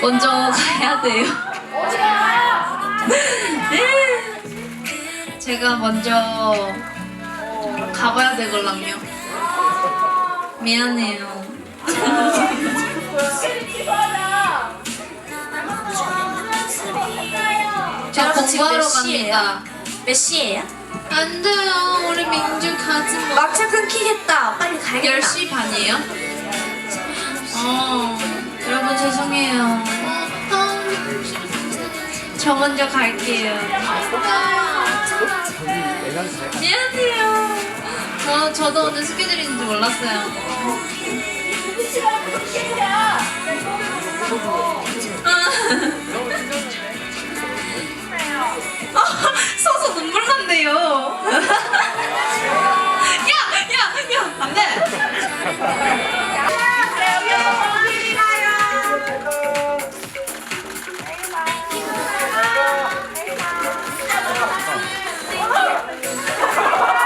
먼저 가야 돼요. 네. 제가 먼저 가봐야 되걸랑요. 미안해요. 저 공부하러? 갑니다. 몇 시예요? 안 돼요. 우리 민주 가지 마. 막차 끊기겠다. 빨리 가야겠다. 10시 반이에요? 어, 여러분 죄송해요. 어, 저 먼저 갈게요. 미안해요. 저, 저도 오늘 스케줄이 있는지 몰랐어요.